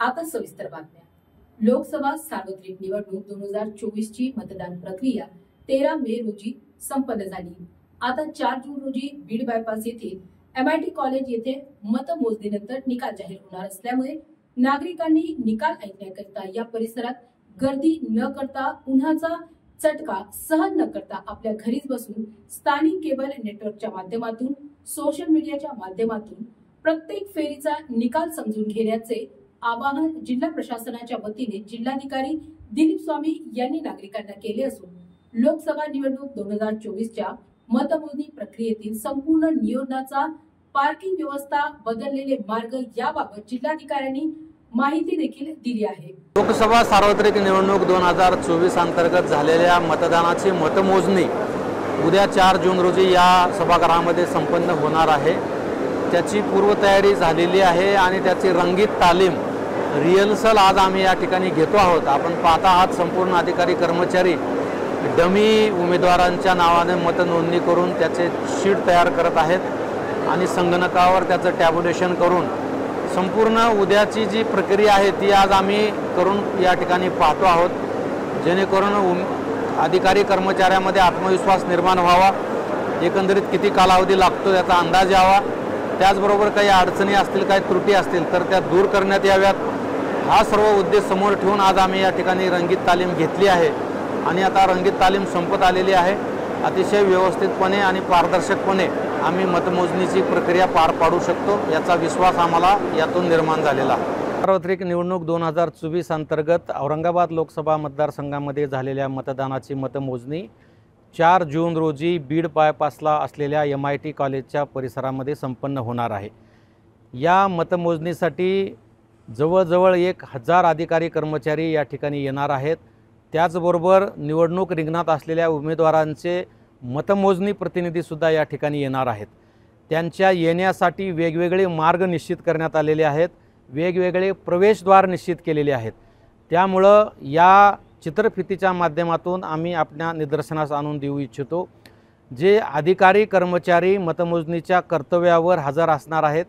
आता सविस्तर बातम्या. लोकसभा सार्वत्रिक निवडणूक दोन हजार चोवीस ची मतदान प्रक्रिया तेरा मे रोजी संपन्न झाली. आता चार जून रोजी बीड बायपास येथील एमआयटी कॉलेज येथे मतमोजणीनंतर निकाल जाहीर होणार असल्यामुळे नागरिकांनी निकाल ऐकण्याकरिता या परिसरात गर्दी न करता उन्हाचा चटका सहन न करता आपल्या घरीच बसून स्थानिक केबल नेटवर्कच्या माध्यमातून सोशल मीडियाच्या माध्यमातून प्रत्येक फेरीचा निकाल समजून घेण्याचे आवाहन जिल्हा प्रशासनाच्या वतीने जिल्हाधिकारी दिलीप स्वामी यांनी नागरिकांना केले असून लोकसभा निवडणूक दोन हजार चोवीसच्या मतमोजणी प्रक्रियेतील संपूर्ण नियोजनाचा पार्किंग व्यवस्था बदललेले मार्ग याबाबत जिल्हाधिकाऱ्यांनी माहिती देखील दिली आहे. लोकसभा सार्वत्रिक निवडणूक दोन हजार चोवीस अंतर्गत झालेल्या मतदानाची मतमोजणी उद्या चार जून रोजी या सभागृहामध्ये संपन्न होणार आहे. त्याची पूर्वतयारी झालेली आहे आणि त्याची रंगीत तालीम रिहर्सल आज आम्ही या ठिकाणी घेतो आहोत. आपण पाहता आहात संपूर्ण अधिकारी कर्मचारी डमी उमेदवारांच्या नावाने मतनोंदणी करून त्याचे शीट तयार करत आहेत आणि संगणकावर त्याचं टॅब्युलेशन करून संपूर्ण उद्याची जी प्रक्रिया आहे ती आज आम्ही करून या ठिकाणी पाहतो आहोत. जेणेकरून उम अधिकारी कर्मचाऱ्यामध्ये आत्मविश्वास निर्माण व्हावा. एकंदरीत किती कालावधी लागतो याचा अंदाज यावा. त्याचबरोबर काही अडचणी असतील काही त्रुटी असतील तर त्या दूर करण्यात याव्यात. हा सर्व उद्देश समोर ठेवून आज आम्ही या ठिकाणी रंगीत तालीम घेतली आहे. आणि आता रंगीत तालीम संपत आलेली आहे. अतिशय व्यवस्थितपणे आणि पारदर्शकपणे आम्ही मतमोजणीची प्रक्रिया पार पाडू शकतो याचा विश्वास आम्हाला यातून निर्माण झालेला. सार्वत्रिक निवडणूक दोन हजार चोवीस अंतर्गत औरंगाबाद लोकसभा मतदारसंघामध्ये झालेल्या मतदानाची मतमोजणी चार जून रोजी बीड बायपासला असलेल्या एम आय टी कॉलेजच्या परिसरामध्ये संपन्न होणार आहे. या मतमोजणीसाठी जवळजवळ एक हजार अधिकारी कर्मचारी या ठिकाणी येणार आहेत. त्याचबरोबर निवडणूक रिंगणात असलेल्या उमेदवारांचे मतमोजणी प्रतिनिधीसुद्धा या ठिकाणी येणार आहेत. त्यांच्या येण्यासाठी वेगवेगळे मार्ग निश्चित करण्यात आलेले आहेत. वेगवेगळे प्रवेशद्वार निश्चित केलेले आहेत. त्यामुळं या चित्रफितीच्या माध्यमातून आम्ही आपल्या निदर्शनास आणून देऊ इच्छितो. जे अधिकारी कर्मचारी मतमोजणीच्या कर्तव्यावर हजर असणार आहेत